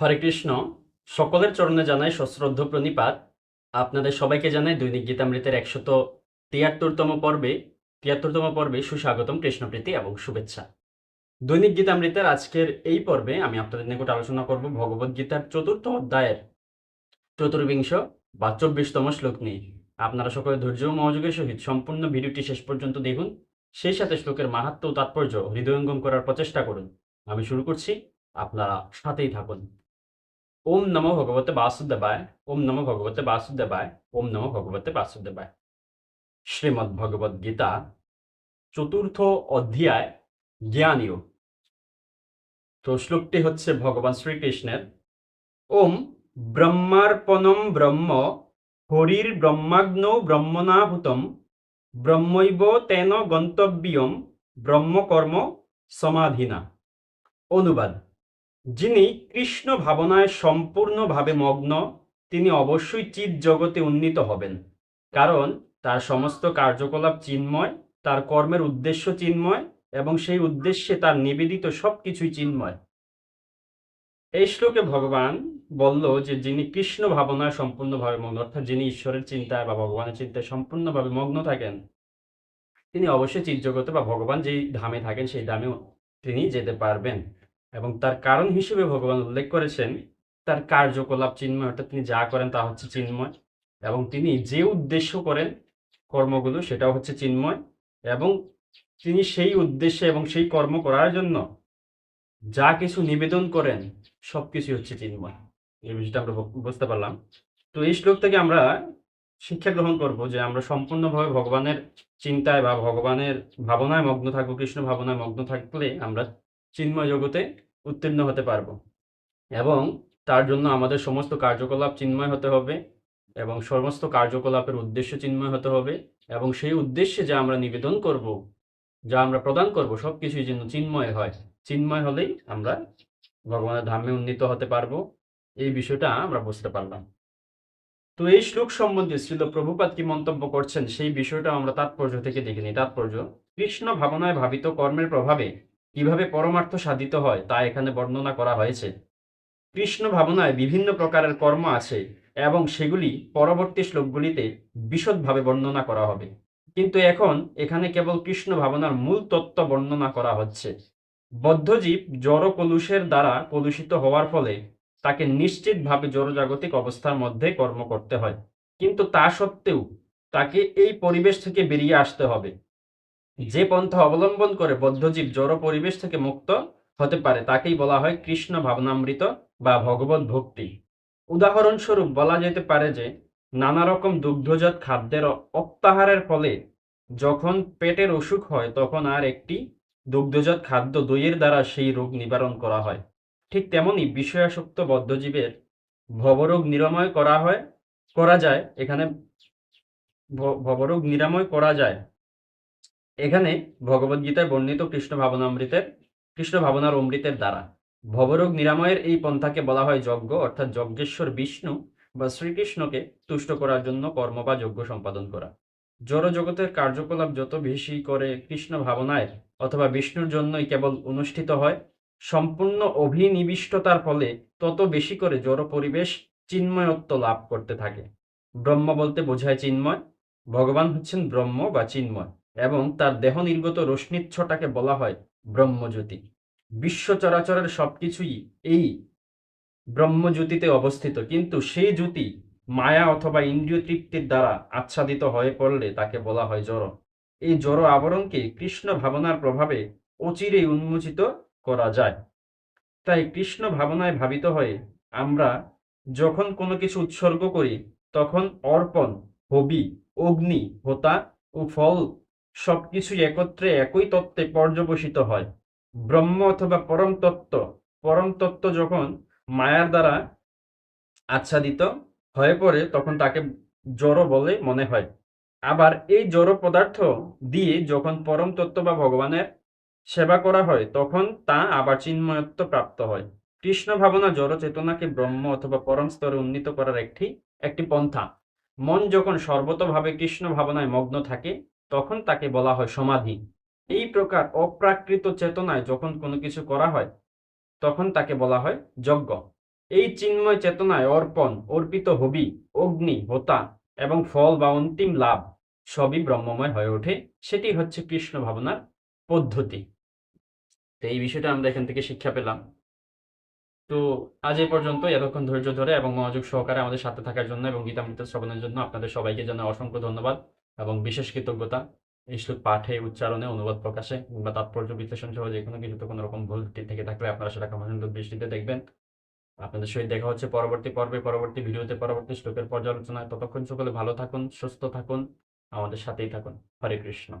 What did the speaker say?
হরে কৃষ্ণ, সকলের চরণে জানাই সশ্রদ্ধ প্রণিপাত। আপনাদের সবাইকে জানাই দৈনিক গীতামৃতের একশত তিয়াত্তরতম পর্বে তিয়াত্তরতম পর্বে সুস্বাগতম কৃষ্ণপ্রীতি এবং শুভেচ্ছা। দৈনিক গীতামৃতের আজকের এই পর্বে আমি আপনাদের নিকট আলোচনা করব ভগবদ গীতার চতুর্থ অধ্যায়ের চতুর্বিংশ বা চব্বিশতম শ্লোক নিয়ে। আপনারা সকলে ধৈর্য ও মনোযোগের সহিত সম্পূর্ণ ভিডিওটি শেষ পর্যন্ত দেখুন। সেই সাথে শ্লোকের মাহাত্ম তাৎপর্য হৃদয়ঙ্গম করার প্রচেষ্টা করুন। আমি শুরু করছি, আপনারা সাথেই থাকুন। ওম নমো ভগবতে বাসুদেবায়, ওম নমো ভগবতে বাসুদেবায়, ওম নমো ভগবতে বাসুদেবায়। শ্রীমদ্ ভগবদ গীতা, চতুর্থ অধ্যায়, জ্ঞানীয়। তো শ্লোকটি হচ্ছে ভগবান শ্রীকৃষ্ণের, ওম ব্রহ্মার্পণম ব্রহ্ম, হরির ব্রহ্মাগ্নৌ ব্রহ্মণাহুতম ব্রহ্মৈব তেন গন্তব্যম ব্রহ্মকর্ম সমাধিনা। অনুবাদ। যিনি কৃষ্ণ ভাবনায় সম্পূর্ণভাবে মগ্ন, তিনি অবশ্যই চিৎ জগতে উন্নীত হবেন। কারণ তার সমস্ত কার্যকলাপ চিন্ময়, তার কর্মের উদ্দেশ্য চিন্ময় এবং সেই উদ্দেশ্যে তার নিবেদিত সব কিছুই চিন্ময়। এই শ্লোকে ভগবান বলল যে, যিনি কৃষ্ণ ভাবনায় সম্পূর্ণভাবে মগ্ন, অর্থাৎ যিনি ঈশ্বরের চিন্তায় বা ভগবানের চিন্তায় সম্পূর্ণভাবে মগ্ন থাকেন, তিনি অবশ্যই চিৎ জগতে বা ভগবান যেই ধামে থাকেন, সেই ধামেও তিনি যেতে পারবেন। এবং তার কারণ হিসেবে ভগবান উল্লেখ করেছেন, তার কার্যকলাপ চিন্ময়, অর্থাৎ তিনি যা করেন তা হচ্ছে চিন্ময়। এবং তিনি যে উদ্দেশ্য করেন কর্মগুলো, সেটাও হচ্ছে চিন্ময়। এবং তিনি সেই উদ্দেশ্যে এবং সেই কর্ম করার জন্য যা কিছু নিবেদন করেন সব কিছুই হচ্ছে চিন্ময়। এই বিষয়টা আমরা বুঝতে পারলাম। তো এই শ্লোক থেকে আমরা শিক্ষা গ্রহণ করব যে আমরা সম্পূর্ণভাবে ভগবানের চিন্তায় বা ভগবানের ভাবনায় মগ্ন থাকব, কৃষ্ণ ভাবনায় মগ্ন থাকলে আমরা চিন্ময় জগতে উত্তীর্ণ হতে পারব। এবং তার জন্য আমাদের সমস্ত কার্যকলাপ চিন্ময় হতে হবে এবং সমস্ত কার্যকলাপের উদ্দেশ্য চিন্ময় হতে হবে এবং সেই উদ্দেশ্যে যা আমরা নিবেদন করব, যা আমরা প্রদান করব সব কিছুই যেন চিন্ময় হয়। চিন্ময় হলেই আমরা ভগবানের ধামে উন্নীত হতে পারব। এই বিষয়টা আমরা বুঝতে পারলাম। তো এই শ্লোক সম্বন্ধে ছিল প্রভুপাত কি মন্তব্য করছেন, সেই বিষয়টা আমরা তাৎপর্য থেকে দেখে নিই। তাৎপর্য, কৃষ্ণ ভাবনায় ভাবিত কর্মের প্রভাবে কীভাবে পরমার্থ সাধিত হয় তা এখানে বর্ণনা করা হয়েছে। কৃষ্ণ ভাবনায় বিভিন্ন প্রকারের কর্ম আছে এবং সেগুলি পরবর্তী শ্লোকগুলিতে বিশদভাবে বর্ণনা করা হবে। কিন্তু এখন এখানে কেবল কৃষ্ণ ভাবনার মূল তত্ত্ব বর্ণনা করা হচ্ছে। বদ্ধজীব জড় কলুষের দ্বারা কলুষিত হওয়ার ফলে তাকে নিশ্চিতভাবে জড়জাগতিক অবস্থার মধ্যে কর্ম করতে হয়। কিন্তু তা সত্ত্বেও তাকে এই পরিবেশ থেকে বেরিয়ে আসতে হবে। যে পন্থা অবলম্বন করে বদ্ধজীব জড় পরিবেশ থেকে মুক্ত হতে পারে, তাকেই বলা হয় কৃষ্ণ ভাবনামৃত বা ভগবত ভক্তি। উদাহরণস্বরূপ বলা যেতে পারে যে নানা রকম দুগ্ধজাত খাদ্যের অত্যাহারের ফলে যখন পেটের অসুখ হয়, তখন আর একটি দুগ্ধজাত খাদ্য দইয়ের দ্বারা সেই রোগ নিবারণ করা হয়। ঠিক তেমনি বিষয়াসক্ত বদ্ধজীবের ভবরোগ নিরাময় করা হয়, করা যায়। এখানে ভবরোগ নিরাময় করা যায়। এখানে ভগবদ্গীতায় বর্ণিত কৃষ্ণ ভাবনামৃতের, কৃষ্ণ ভাবনার অমৃতের দ্বারা। ভবরোগ নিরাময়ের এই পন্থাকে বলা হয় যজ্ঞ, অর্থাৎ যজ্ঞেশ্বর বিষ্ণু বা শ্রীকৃষ্ণকে তুষ্ট করার জন্য কর্ম বা যজ্ঞ সম্পাদন করা। জড় জগতের কার্যকলাপ যত বেশি করে কৃষ্ণ ভাবনায় অথবা বিষ্ণুর জন্যই কেবল অনুষ্ঠিত হয়, সম্পূর্ণ অভিনিবিষ্টতার ফলে তত বেশি করে জড় পরিবেশ চিন্ময়ত্ব লাভ করতে থাকে। ব্রহ্ম বলতে বোঝায় চিন্ময়, ভগবান হচ্ছেন ব্রহ্ম বা চিন্ময়। এবং তার দেহ নির্গত রশ্মিচ্ছটাকে বলা হয় ব্রহ্মজ্যোতি। বিশ্ব চরাচরের সবকিছুই এই ব্রহ্মজ্যোতিতে অবস্থিত, কিন্তু সেই জ্যোতি মায়া অথবা ইন্দ্রিয় তৃপ্তির দ্বারা আচ্ছাদিত হয়ে পড়লে তাকে বলা হয় জড়। এই জড় আবরণকে কৃষ্ণ ভাবনার প্রভাবে অচিরেই উন্মোচিত করা যায়। তাই কৃষ্ণ ভাবনায় ভাবিত হয়ে আমরা যখন কোনো কিছু উৎসর্গ করি, তখন অর্পণ, হবি, অগ্নি, হোতা ও ফল সবকিছুই একত্রে একই তত্ত্বে পর্যবসিত হয়। ব্রহ্ম অথবা পরম তত্ত্ব। পরম তত্ত্ব যখন মায়ার দ্বারা আচ্ছাদিত হয়ে পড়ে, তখন তাকে জড় বলে মনে হয়। আবার এই জড় পদার্থ দিয়ে যখন পরম তত্ত্ব বা ভগবানের সেবা করা হয়, তখন তা আবার চিন্ময়ত্ব প্রাপ্ত হয়। কৃষ্ণ ভাবনা জড় চেতনাকে ব্রহ্ম অথবা পরম স্তরে উন্নীত করার একটি একটি পন্থা। মন যখন সর্বতভাবে কৃষ্ণ ভাবনায় মগ্ন থাকে তখন তাকে বলা হয় সমাধি। এই প্রকার অপ্রাকৃত চেতনায় যখন কোনো কিছু করা হয়, তখন তাকে বলা হয় যজ্ঞ। এই চিন্ময় চেতনায় অর্পণ, অর্পিত হবি, অগ্নি, হোতা এবং ফল বা অন্তিম লাভ সবই ব্রহ্মময় হয়ে ওঠে। সেটি হচ্ছে কৃষ্ণ ভাবনার পদ্ধতি। তো এই বিষয়টা আমরা এখান থেকে শিক্ষা পেলাম। তো আজ এই পর্যন্ত। এতক্ষণ ধৈর্য ধরে এবং মনোযোগ সহকারে আমাদের সাথে থাকার জন্য এবং গীতামৃত শ্রবণের জন্য আপনাদের সবাইকে জানাই অসংখ্য ধন্যবাদ। এবং বিশেষ কৃতজ্ঞতা এই শ্লোক পাঠে, উচ্চারণে, অনুবাদ প্রকাশে কিংবা তাৎপর্য বিশ্লেষণ সহ যে কোনো কিছুতে কোনো রকম ভুল থেকে থাকলে আপনারা সেটা ক্ষমাসুন্দর দৃষ্টিতে দেখবেন। আপনাদের সহিত দেখা হচ্ছে পরবর্তী পর্বে, পরবর্তী ভিডিওতে, পরবর্তী শ্লোকের পর্যালোচনায়। ততক্ষণ সকলে ভালো থাকুন, সুস্থ থাকুন, আমাদের সাথেই থাকুন। হরে কৃষ্ণ।